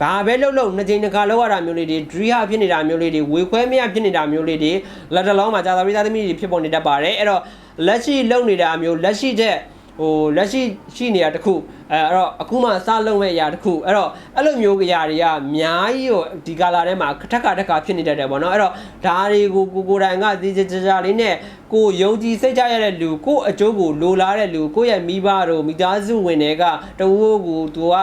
ဘာပဲလုပ်လို့နှစ်ကြိမ်တစ်ခါလောက်ရတာမျိုးလေးတွေ dream ဖြစ်နေတာမျိုးလေးတွေဝေခွဲမရဖြစ်နေတာမျိုးလေးတွေလက်တလောမှာကြာသာပိသားသမီးတွေဖြစ်ပေါ်နေတတ်ပါတယ်အဲ့တော့လက်ရှိလုပ်နေတာမျိုးလက်ရှိတဲ့ ဟိုလက်ရှိရှိနေတာတစ်ခုအဲအဲ့တော့အခုမှစလုပ်မဲ့အရာတစ်ခုအဲ့တော့အဲ့လိုမျိုးအရာတွေကအများကြီးကိုဒီကာလာထဲမှာခက်ထက်ခါတက်ခါဖြစ်နေတတ်တယ်ပေါ့နော်အဲ့တော့ဒါတွေကိုကိုကိုတိုင်ကဒီကြကြကြလေးနဲ့ကိုယုံကြည်စိတ်ကြရတဲ့လူကိုအကျိုးကိုလိုလားတဲ့လူကိုရဲ့မိဘတို့မိသားစုဝင်တွေကတဝိုးကိုသူက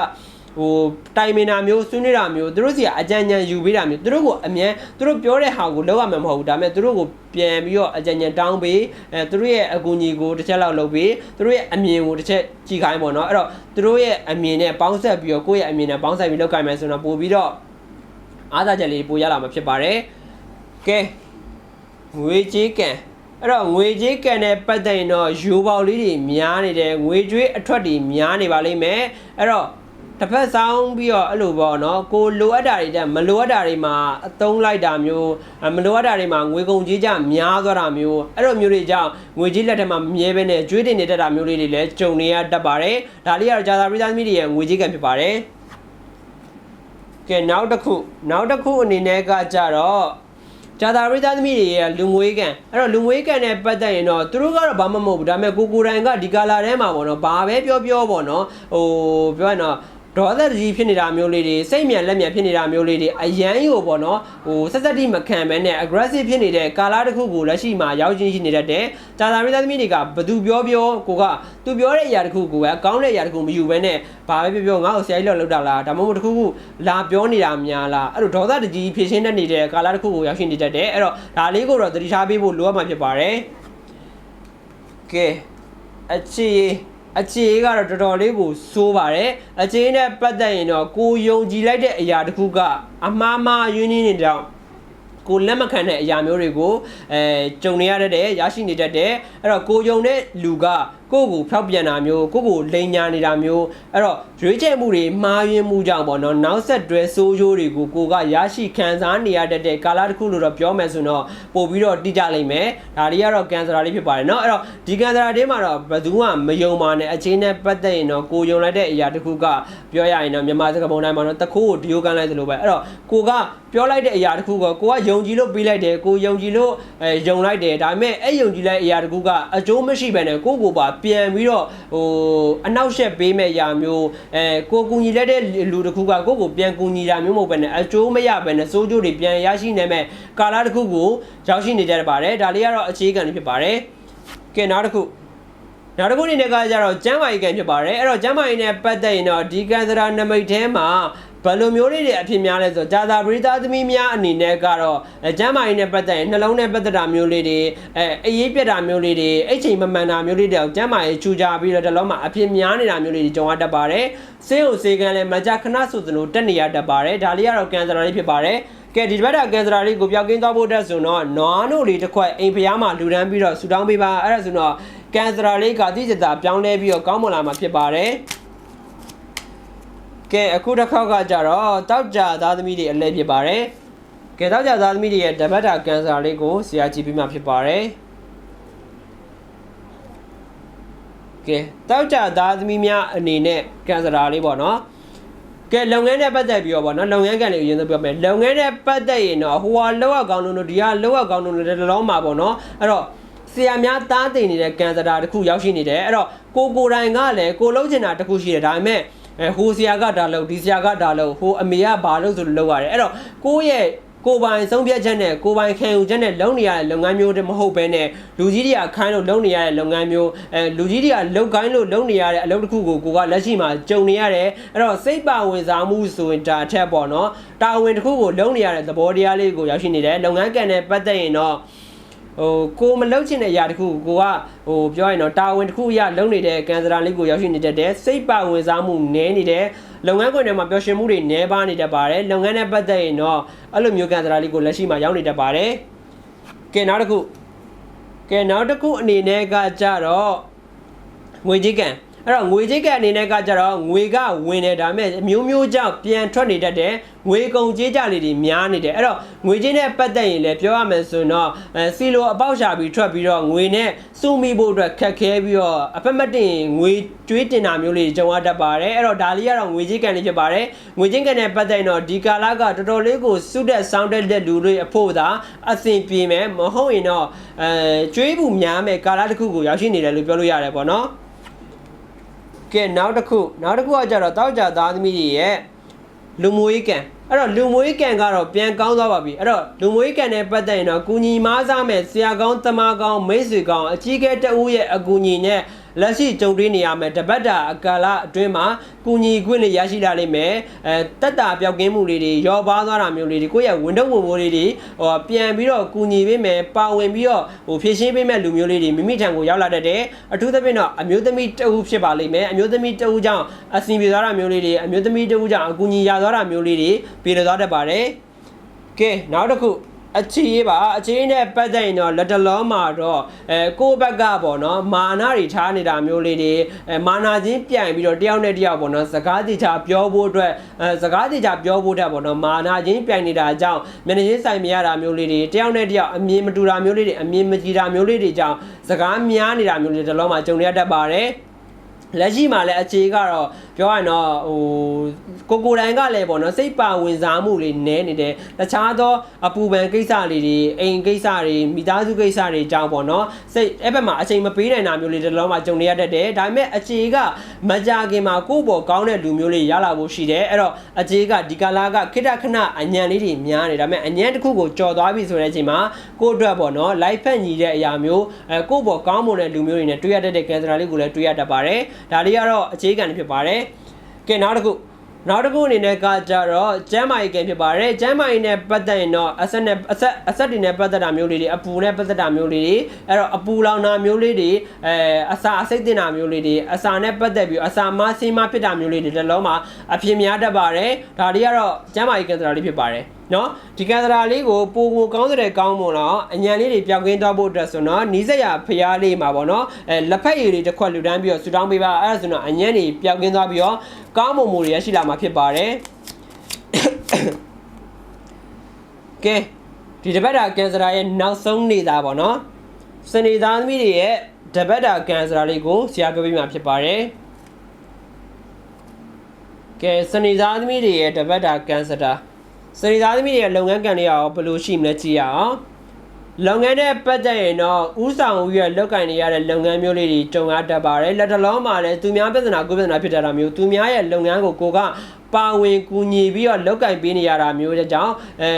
ဟိုတိုင်မင်တာမျိုးဆွေးနွေးတာမျိုးသူတို့စီကအကြံဉာဏ်ယူပေးတာမျိုးသူတို့ကိုအမြဲသူတို့ပြောတဲ့ဟာကိုလောက်ရမှာမဟုတ်ဘူးဒါပေမဲ့သူတို့ကိုပြန်ပြီးတော့အကြံဉာဏ်တောင်းပေးအဲသူတို့ရဲ့အကူအညီကိုတစ်ချက်လောက်လုပ်ပေးသူတို့ရဲ့အမြင်ကိုတစ်ချက်ကြည့်ခိုင်းပေါ့နော်အဲ့တော့သူတို့ရဲ့အမြင်နဲ့ပေါင်းဆက်ပြီးတော့ကိုယ့်ရဲ့အမြင်နဲ့ပေါင်းဆက်ပြီးလုပ်ခိုင်းမယ်ဆိုတော့ပို့ပြီးတော့အားသာချက်လေးပို့ရလာမှာဖြစ်ပါတယ်ကဲငွေကြေးကန်အဲ့တော့ငွေကြေးကန်တဲ့ပတ်သက်ရင်တော့ယူပေါလေးတွေများနေတယ်ငွေကြေးအထွက်တွေများနေပါလိမ့်မယ်အဲ့တော့ တစ်ဖက်ဆောင်ပြီးတော့အဲ့လိုပေါ့နော်ကိုလိုအပ်တာတွေတက်မလိုအပ်တာတွေမှာအသုံးလိုက်တာမျိုးအမလိုအပ်တာတွေမှာငွေကုန်ကြေးကြများသွားတာမျိုးအဲ့လိုမျိုးတွေကြောင့်ငွေကြေးလက်ထက်မှာမမြဲဘဲနဲ့ကျွေးတင်နေတတ်တာမျိုးလေးတွေလည်းကြုံနေရတတ်ပါတယ်ဒါလေးကတော့ဂျာသာပရိသတ်သမီးတွေရဲ့ငွေကြေးကန်ဖြစ်ပါတယ်ကဲနောက်တစ်ခုနောက်တစ်ခုအနေနဲ့ကကြတော့ဂျာသာပရိသတ်သမီးတွေရဲ့လူငွေကန်အဲ့တော့လူငွေကန်နဲ့ပတ်သက်ရင်တော့သူတို့ကတော့ဘာမှမဟုတ်ဘူးဒါပေမဲ့ကိုကိုတိုင်ကဒီကာလာထဲမှာပေါ့နော်ဘာပဲပြောပြောပေါ့နော်ဟိုပြောရရင်တော့ ဒေါသတကြီးဖြစ်နေတာမျိုးလေးတွေစိတ်မြန်လက်မြန်ဖြစ်နေတာမျိုးလေးတွေအရန်ကြီးကိုပေါ့နော်ဟိုဆက်ဆက်တိမခံဘဲနဲ့ aggressive ဖြစ်နေတဲ့ကာလာတစ်ခုကိုလက်ရှိမှာရောက်ချင်းရှိနေတတ်တယ်။ဂျာသာမိသားသမီးတွေကဘသူပြောပြောကိုကသူပြောတဲ့အရာတစ်ခုကိုပဲကောင်းတဲ့အရာတစ်ခုမယူဘဲနဲ့ဘာပဲပြောပြောငါ့ကိုဆရာကြီးလောက်လောက်တာလားဒါမှမဟုတ်တစ်ခုခုလာပြောနေတာများလားအဲ့လိုဒေါသတကြီးဖြစ်ရှင်းတတ်နေတဲ့ကာလာတစ်ခုကိုရောက်ရှိနေတတ်တယ်။အဲ့တော့ဒါလေးကိုတော့သတိထားပေးဖို့လိုအပ်မှာဖြစ်ပါတယ်။ကဲအခြေ အခြေကတော့တော်တော်လေးကိုစိုးပါတယ်အခြေနဲ့ပတ်သက်ရင်တော့ကိုယုံကြည်လိုက်တဲ့အရာတစ်ခုကအမှားမှားယွင်းနေနေတော့ကိုလက်မခံတဲ့အရာမျိုးတွေကိုအဲကြုံနေရတဲ့ရရှိနေတတ်တဲ့အဲ့တော့ကိုယုံတဲ့လူက ကိုယ့်ကိုဖျောက်ပြန်တာမျိုးကိုယ့်ကိုလိန်ညာနေတာမျိုးအဲ့တော့ရွေးချယ်မှုတွေမှားယွင်းမှုကြောင့်ပေါ့နော်နောက်ဆက်တွဲဆိုးကျိုးတွေကိုကိုကရရှိခံစားနေရတတ်တဲ့ကာလတစ်ခုလို့တော့ပြောမယ်ဆိုတော့ပို့ပြီးတော့တိကျလိမ့်မယ်ဒါတွေကတော့ကန်ဆာလေးဖြစ်ပါတယ်เนาะအဲ့တော့ဒီကန်ဆာတွေမှာတော့ဘယ်သူမှမယုံပါနဲ့အချင်းနဲ့ပတ်သက်ရင်တော့ကိုယုံလိုက်တဲ့အရာတစ်ခုကပြောရရင်တော့မြန်မာစကားပုံတိုင်းမှာတော့တခိုးကိုဒီယိုကန်လိုက်သလိုပဲအဲ့တော့ကိုကပြောလိုက်တဲ့အရာတစ်ခုကကိုကယုံကြည်လို့ပြီးလိုက်တယ်ကိုယုံကြည်လို့အဲယုံလိုက်တယ်ဒါပေမဲ့အဲ့ယုံကြည်လိုက်တဲ့အရာတစ်ခုကအကျိုးမရှိဘဲနဲ့ကိုကိုပါ ပြန်ပြီးတော့ဟိုအနောက်ရှက်ပေးမဲ့ຢာမျိုးအဲကိုကူညီလက်တဲ့လူတစ်ခုကကိုကိုပြန်ကူညီတာမျိုးမဟုတ်ဘဲနဲ့အကျိုးမရဘဲနဲ့စိုးကျိုးတွေပြန်ရရှိနေမဲ့ကာလတစ်ခုကိုရောက်ရှိနေကြပါတယ်ဒါလေးကတော့အခြေခံလေးဖြစ်ပါတယ်ကဲနောက်တစ်ခုနောက်တစ်ခုအနေနဲ့ကကြတော့ကျမ်းမာရေးကန်ဖြစ်ပါတယ်အဲ့တော့ကျမ်းမာရေးနဲ့ပတ်သက်ရင်တော့ဒီကန်စရာနမိတ်ထဲမှာ ဘယ်လိုမျိုးလေးတွေအဖြစ်များလဲဆိုတော့ဂျာသာပရိသတ်သမီးများအနေနဲ့ကတော့အဲကျမ်းမာရေးနဲ့ပတ်သက်ရင်နှလုံးနဲ့ပတ်သက်တာမျိုးလေးတွေအဲအရေးပြတ်တာမျိုးလေးတွေအိတ်ချိန်မမှန်တာမျိုးလေးတွေကျမ်းမာရေးချူကြပြီးတော့တလုံးမှာအဖြစ်များနေတာမျိုးလေးတွေကြုံရတတ်ပါတယ်ဆေးုံဆေးကန်းလည်းမကြခဏဆိုသလိုတက်နေရတတ်ပါတယ်ဒါလေးကတော့ကန်စရာလေးဖြစ်ပါတယ်ကဲဒီဘက်ကကန်စရာလေးကိုပြောက်ကင်းသွားဖို့တက်ဆိုတော့နွားနို့လေးတစ်ခွက်အိမ်ဖျားမှာလူတန်းပြီးတော့ဆူတောင်းပေးပါအဲ့ဒါဆိုတော့ကန်စရာလေးကတိကျတာပြောင်းလဲပြီးတော့ကောင်းမွန်လာမှာဖြစ်ပါတယ် ကဲအခုတစ်ခေါက်ကကြတော့တောက်ကြသားသမီးတွေအလဲဖြစ်ပါတယ်ကဲတောက်ကြသားသမီးတွေရဲ့တပတ်တာကန်စရာလေးကိုဆရာကြည့်ပြီးမှဖြစ်ပါတယ်ကဲတောက်ကြသားသမီးများအနေနဲ့ကန်စရာလေးပေါ့နော်ကဲလုပ်ငန်းနဲ့ပတ်သက်ပြီးတော့ဗောနော်လုပ်ငန်းကန်လေးကိုရင်းသပြောမယ်လုပ်ငန်းနဲ့ပတ်သက်ရင်တော့ဟိုဟာလောက်အောင်လို့ဒီကလောက်အောင်လို့တလုံးမှာပေါ့နော်အဲ့တော့ဆရာများသားတင်နေတဲ့ကန်စတာတစ်ခုရောက်ရှိနေတယ်အဲ့တော့ကိုကိုတိုင်ကလည်းကိုလုံးချင်တာတစ်ခုရှိတယ်ဒါပေမဲ့ အဲဟိုဆရာကဒါလို့ဒီဆရာကဒါလို့ဟိုအမေကဘာလို့ဆိုလို့လုပ်ရတယ်အဲ့တော့ကိုရဲ့ကိုပိုင်ဆုံးဖြတ်ချက်နဲ့ကိုပိုင်ခံယူချက်နဲ့လုပ်နေရတဲ့လုပ်ငန်းမျိုးတွေမဟုတ်ဘဲနဲ့လူကြီးတွေကခိုင်းလို့လုပ်နေရတဲ့လုပ်ငန်းမျိုးအဲလူကြီးတွေကလုပ်ကိုင်းလို့လုပ်နေရတဲ့အလုပ်တစ်ခုကိုကိုကလက်ရှိမှာကြုံနေရတယ်အဲ့တော့စိတ်ပါဝင်စားမှုဆိုရင်ဒါအထက်ပေါ့နော်တာဝန်တစ်ခုကိုလုပ်နေရတဲ့သဘောတရားလေးကိုရောက်ရှိနေတယ်လုပ်ငန်းကန်နဲ့ပတ်သက်ရင်တော့ ဟိုကိုမလုပ်ချင်တဲ့အရာတခုကိုကဟိုပြောရင်တော့တာဝန်တစ်ခုအရလုပ်နေတဲ့ကန်စရာလေးကိုရောက်ရှိနေတတ်တယ်စိတ်ပါဝင်စားမှုနည်းနေတယ်လုပ်ငန်းခွင်ထဲမှာပျော်ရွှင်မှုတွေနည်းပါးနေတတ်ပါတယ်လုပ်ငန်းနဲ့ပတ်သက်ရင်တော့အဲ့လိုမျိုးကန်စရာလေးကိုလက်ရှိမှာရောက်နေတတ်ပါတယ်ကဲနောက်တစ်ခုကဲနောက်တစ်ခုအနေနဲ့ကကြတော့ငွေကြေးကန် အဲ့တော့ငွေကြေးကအနေနဲ့ကကြတော့ငွေကဝင်တယ်ဒါပေမဲ့အမျိုးမျိုးကြောင့်ပြန်ထွက်နေတတ်တယ်ငွေကုန်ကြေးကြလေးတွေများနေတယ်အဲ့တော့ငွေကြေးနဲ့ပတ်သက်ရင်လည်းပြောရမယ်ဆိုရင်တော့အဲစီလိုအပေါက်ရှာပြီးထွက်ပြီးတော့ငွေနဲ့စုမိဖို့အတွက်ခက်ခဲပြီးတော့အဖက်မတင်ငွေကျွေးတင်တာမျိုးလေးကြုံရတတ်ပါတယ်အဲ့တော့ဒါလေးကတော့ငွေကြေးကန်လေးဖြစ်ပါတယ်ငွေကြေးကန်နဲ့ပတ်သက်ရင်တော့ဒီကာလကတော်တော်လေးကိုစုတဲ့စောင်းတက်တဲ့လူတွေအဖို့သာအဆင်ပြေမယ်မဟုတ်ရင်တော့အဲကျွေးဘူးများမယ်ကာလတစ်ခုကိုရောက်ရှိနေတယ်လို့ပြောလို့ရတယ်ပေါ့နော် ကဲနောက်တစ်ခုနောက်တစ်ခုကကြတော့တောက်ကြသားသမီးတွေရဲ့လူမွေးကန်အဲ့တော့လူမွေးကန်ကတော့ပြန်ကောင်းသွားပါပြီအဲ့တော့လူမွေးကန်နဲ့ပတ်သက်ရင်တော့ကုညီမားစားမဲ့ဆရာကောင်းတမကောင်းမိတ်ဆွေကောင်းအကြီးကဲတဦးရဲ့အကူအညီနဲ့ လက်ရှိကြုံတွေ့နေရမယ်တပတ်တာအကာလအတွင်းမှာကုညီခွင့်တွေရရှိလာလိမ့်မယ်အဲတက်တာပြောက်ကင်းမှုလေးတွေရောပါသွားတာမျိုးလေးတွေကိုယ့်ရဲ့ဝန်ထုတ်ဝန်ပိုးလေးတွေဟိုပြန်ပြီးတော့ကုညီပေးမယ်ပါဝင်ပြီးတော့ဟိုဖြည့်ရှင်းပေးမဲ့လူမျိုးလေးတွေမိမိထံကိုရောက်လာတတ်တယ်အထူးသဖြင့်တော့အမျိုးသမီးတဦးဖြစ်ပါလိမ့်မယ်အမျိုးသမီးတဦးကြောင့်အစီအပြေသွားတာမျိုးလေးတွေအမျိုးသမီးတဦးကြောင့်အကူအညီရသွားတာမျိုးလေးတွေပြေလည်သွားတတ်ပါတယ်ကဲနောက်တစ်ခု အခြေရေးပါအခြေရေးနဲ့ပတ်သက်ရင်တော့လက်တလုံးမှာတော့အဲကိုယ့်ဘက်ကပေါ့နော်မာနတွေထားနေတာမျိုးလေးတွေအဲမာနာချင်းပြိုင်ပြီးတော့တယောက်နဲ့တယောက်ပေါ့နော်စကားတိချာပြောဖို့အတွက်အဲစကားတိချာပြောဖို့တက်ပေါ့နော်မာနာချင်းပြိုင်နေတာအကြောင်းမျက်နှာချင်းဆိုင်မရတာမျိုးလေးတွေတယောက်နဲ့တယောက်အမြင်မတူတာမျိုးလေးတွေအမြင်မကြည်တာမျိုးလေးတွေကြောင့်စကားများနေတာမျိုးလေးတစ်လုံးမှာကြုံရတတ်ပါတယ် လက်ရှိမှာလည်းအခြေကတော့ပြောရရင်တော့ဟိုကိုကိုတိုင်ကလည်းပေါ့နော်စိတ်ပါဝင်စားမှုလေးနည်းနေတယ်တခြားသောအပူပန်ကိစ္စလေးတွေအိမ်ကိစ္စတွေမိသားစုကိစ္စတွေအကြောင်းပေါ့နော်စိတ်အဲ့ဘက်မှာအချိန်မပေးနိုင်တာမျိုးလေးတစ်လုံးမှာကြုံနေရတတ်တယ်ဒါပေမဲ့အခြေကမကြခင်မှာကိုယ့်ဘော်ကောင်းတဲ့လူမျိုးလေးရလာဖို့ရှိတယ်အဲ့တော့အခြေကဒီကလာကခိတခဏအညံလေးတွေများနေဒါပေမဲ့အညံတစ်ခုကိုကြော်သွားပြီဆိုတဲ့အချိန်မှာကိုယ့်အတွက်ပေါ့နော် live ဖက်ညီတဲ့အရာမျိုးအဲကိုယ့်ဘော်ကောင်းမွန်တဲ့လူမျိုးတွေနဲ့တွေ့ရတတ်တဲ့ကင်ဆာလေးကိုလည်းတွေ့ရတတ်ပါတယ်ဒါလေးကတော့အခြေခံဖြစ်ပါတယ်ကဲနောက်တစ်ခုနောက်တစ်ခုအနေနဲ့ကကြတော့ကျမ်းမာရေးကံဖြစ်ပါတယ်ကျမ်းမာရေးနဲ့ပတ်သက်ရင်တော့အဆက်နဲ့အဆက်အဆက်တွေနဲ့ပတ်သက်တာမျိုးလေးတွေအပူနဲ့ပတ်သက်တာမျိုးလေးတွေအဲ့တော့အပူလောင်တာမျိုးလေးတွေအဲအစာအစိတ်တင်တာမျိုးလေးတွေအစာနဲ့ပတ်သက်ပြီးအစာမဆင်းမဖြစ်တာမျိုးလေးတွေတစ်လုံးမှာအဖြစ်များတတ်ပါတယ်ဒါတွေကတော့ကျမ်းမာရေးကံတရားလေးဖြစ်ပါတယ် နော်ဒီကန္တရာလေးကိုပိုကိုကောင်းတဲ့ကောင်းမွန်တော့အညံလေးတွေပြောင်းကင်းသွားဖို့အတွက်ဆိုတော့နီးစက်ရဖျားလေးမှာပေါ့နော်အဲလက်ဖက်ရည်တွေတစ်ခွက်လူတန်းပြီးတော့ဆူတောင်းပေးပါအဲ့ဒါဆိုတော့အညံတွေပြောင်းကင်းသွားပြီးတော့ကောင်းမွန်မှုတွေရရှိလာမှာဖြစ်ပါတယ်ကဲဒီတပတ်တာကင်ဆာရဲ့နောက်ဆုံးနေသားပေါ့နော်စနေသားသမီးတွေရဲ့တပတ်တာကင်ဆာလေးကိုဆရာပြောပြမှာဖြစ်ပါတယ်ကဲစနေသားသမီးတွေရဲ့တပတ်တာကင်ဆာ စနေသားသမီးတွေရဲ့လုပ်ငန်းကံတွေရောဘယ်လိုရှိမလဲကြည့်ရအောင်လုပ်ငန်းနဲ့ပတ်သက်ရင်တော့ဥဆောင်ဦးရဲ့လောက်ကင်နေရတဲ့လုပ်ငန်းမျိုးလေးတွေကြုံရတတ်ပါတယ်လက်တလုံးမှာလည်းသူများပြဿနာကိုပြဿနာဖြစ်တာမျိုးသူများရဲ့လုပ်ငန်းကိုကိုကပါဝင်ကူညီပြီးတော့လောက်ကင်ပေးနေရတာမျိုးကြောင့်အဲ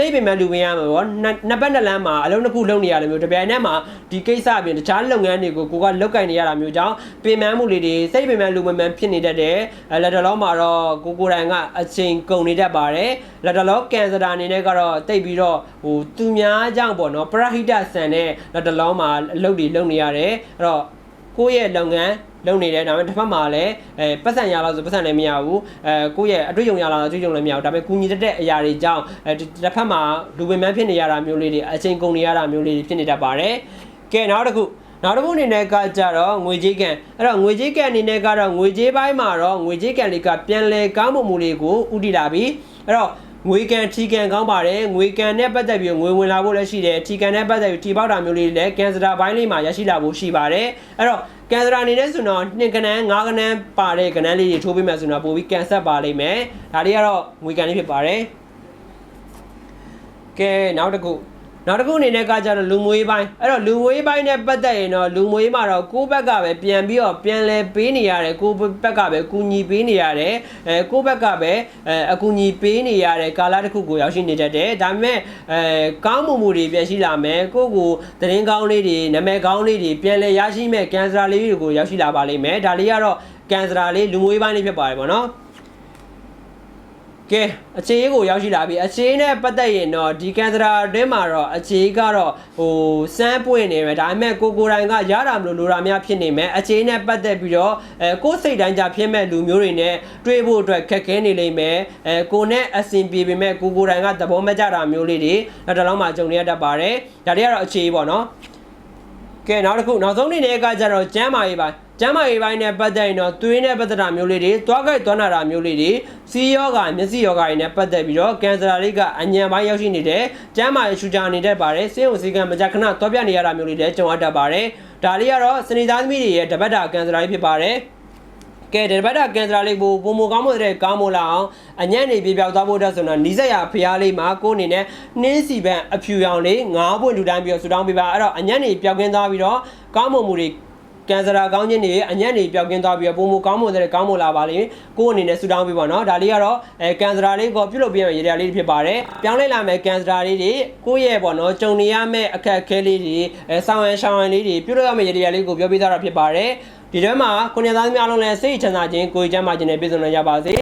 စိတ်ပင်မဲ့လူပင်ရမှာပေါ့နှစ်ပတ်နှစ်လမ်းမှာအလုံးတစ်ခုလုပ်နေရတယ်မျိုးတပြိုင်နက်မှာဒီကိစ္စအပြင်တခြားလုပ်ငန်းတွေကိုကိုကလောက်ကင်နေရတာမျိုးကြောင့်ပင်ပန်းမှုလေးတွေစိတ်ပင်မဲ့လူပင်ပန်းဖြစ်နေတတ်တယ်အဲလက်တလုံးမှာတော့ကိုကိုတိုင်ကအချိန်ကုန်နေတတ်ပါတယ်လက်တလုံးကန်ဆာအနေနဲ့ကတော့တိတ်ပြီးတော့ဟိုသူများကြောင့်ပေါ့နော်ပရဟိတဆန်တဲ့လက်တလုံးမှာအလုပ်တွေလုပ်နေရတယ်အဲ့တော့ကိုယ့်ရဲ့လုပ်ငန်း လုပ်နေတယ်ဒါပေမဲ့တစ်ဖက်မှာလည်းအဲပတ်စံရလာဆိုပတ်စံလည်းမရဘူးအဲကိုယ့်ရဲ့အတွေ့အကြုံရလာအတွေ့အကြုံလည်းမရဘူးဒါပေမဲ့ကုညီတတ်တဲ့အရာတွေကြောင့်အဲတစ်ဖက်မှာလူပင်ပန်းဖြစ်နေရတာမျိုးလေးတွေအချိန်ကုန်နေရတာမျိုးလေးတွေဖြစ်နေတတ်ပါတယ်ကဲနောက်တစ်ခုနောက်တစ်ခုအနေနဲ့ကကြတော့ငွေကြေးကန်အဲ့တော့ငွေကြေးကန်အနေနဲ့ကတော့ငွေကြေးပိုင်းမှာတော့ငွေကြေးကန်လေးကပြန်လဲကောင်းမှုမှုလေးကိုဥတည်လာပြီအဲ့တော့ငွေကန်ထီကန်ကောင်းပါတယ်ငွေကန်နဲ့ပတ်သက်ပြီးငွေဝင်လာဖို့လည်းရှိတယ်ထီကန်နဲ့ပတ်သက်ပြီးထီပေါက်တာမျိုးလေးလည်းကန်စတာဘိုင်းလေးမှာရရှိလာဖို့ရှိပါတယ်အဲ့တော့ ကန်စတာအနေနဲ့ဆိုတော့နှစ်ကနန်းငါးကနန်းပါတဲ့ကနန်းလေးတွေထိုးပေးမယ်ဆိုတော့ပို့ပြီးကန်ဆက်ပါလိမ့်မယ်ဒါလေးကတော့ငွေကန်လေးဖြစ်ပါတယ်ကဲနောက်တစ်ခု နောက်တစ်ခုအနေနဲ့ကကြတော့လူမွေးပိုင်းအဲ့တော့လူမွေးပိုင်းနဲ့ပတ်သက်ရင်တော့လူမွေးမှာတော့ကိုယ့်ဘက်ကပဲပြန်ပြီးတော့ပြန်လဲပေးနေရတယ်ကိုယ့်ဘက်ကပဲကူညီပေးနေရတယ်အဲကိုယ့်ဘက်ကပဲအဲအကူညီပေးနေရတဲ့ကာလတစ်ခုကိုရောက်ရှိနေတတ်တယ်ဒါပေမဲ့အဲကောင်းမှုမှုတွေပြန်ရှိလာမယ်ကိုယ့်ကိုသတင်းကောင်းလေးတွေနာမည်ကောင်းလေးတွေပြန်လဲရရှိမဲ့ကန်ဆာလေးတွေကိုရောက်ရှိလာပါလိမ့်မယ်ဒါလေးကတော့ကန်ဆာလေးလူမွေးပိုင်းလေးဖြစ်ပါတယ်ပေါ့နော် ကဲအခြေအေးကိုရောက်ရှိလာပြီအခြေအေးနဲ့ပတ်သက်ရင်တော့ဒီကန်စရာအတွင်းမှာတော့အခြေအေးကတော့ဟိုစမ်းပွင့်နေမယ်ဒါပေမဲ့ကိုကိုတိုင်ကရတာမလို့လိုတာများဖြစ်နေမယ်အခြေအေးနဲ့ပတ်သက်ပြီးတော့အဲကိုယ်စိတ်တိုင်းကြဖြစ်မဲ့လူမျိုးတွေနဲ့တွေ့ဖို့အတွက်ခက်ခဲနေလိမ့်မယ်အဲကိုနဲ့အဆင်ပြေပေမဲ့ကိုကိုတိုင်ကသဘောမကျတာမျိုးလေးတွေတော့တလုံးမှကြုံရတတ်ပါတယ်ဒါတွေကတော့အခြေအေးပေါ့နော် ကကဲနောက်တစ်ခုနောက်ဆုံးနေ့တွေကကြတော့ကျမ်းမာရေးပိုင်းကျမ်းမာရေးပိုင်းနဲ့ပတ်သက်ရင်တော့သွေးနဲ့ပတ်သက်တာမျိုးလေးတွေသွားကြိုက်သွားနာတာမျိုးလေးတွေစီးယောဂမျက်စိယောဂတွေနဲ့ပတ်သက်ပြီးတော့ကင်ဆာလေးကအညံပိုင်းရောက်ရှိနေတဲ့ကျမ်းမာရေးရှူကြနေတတ်ပါတယ်ဆေးရုံစည်းကမ်းမကြခဏတော့ပြနေရတာမျိုးလေးတွေကြုံရတတ်ပါတယ်ဒါလေးကတော့စနေသားသမီးတွေရဲ့တပတ်တာကင်ဆာလေးဖြစ်ပါတယ် ကဲဒီဘက်တာကန်စရာလေးကိုပုံမကောင်းမတဲ့ကောင်းမလာအောင်အညံ့နေပြပြောက်သွားဖို့တက်ဆိုတော့နီးစက်ရဖျားလေးမှာကိုယ်အနေနဲ့နှင်းစီပန်အဖြူရောင်လေးငါးပွင့်လူတိုင်းပြီးတော့ဆူတောင်းပေးပါအဲ့တော့အညံ့နေပြောက်ကင်းသွားပြီးတော့ကောင်းမွန်မှုတွေကန်စရာကောင်းခြင်းတွေအညံ့နေပြောက်ကင်းသွားပြီးတော့ပုံမကောင်းမွန်တဲ့ကောင်းမလာပါလိမ့်ကိုယ်အနေနဲ့ဆူတောင်းပေးပါနော်ဒါလေးကတော့အဲကန်စရာလေးကိုပြုတ်လုပ်ပြရမယ့်ရေရာလေးဖြစ်ပါတယ်ပြောင်းလဲလာမယ့်ကန်စရာလေးတွေကိုယ့်ရဲ့ပေါ့နော်ကြုံနေရမယ့်အခက်အခဲလေးတွေအဲဆောင်းရန်ရှောင်းရန်လေးတွေပြုတ်လုပ်ရမယ့်ရေရာလေးကိုပြောပြသားတာဖြစ်ပါတယ် ဒီထဲမှာခုနှစ်သားသမီးအားလုံးလည်းစိတ်ချမ်းသာခြင်းကိုယ်ကျမ်းမာခြင်းနဲ့ပြည့်စုံနိုင်ကြပါစေ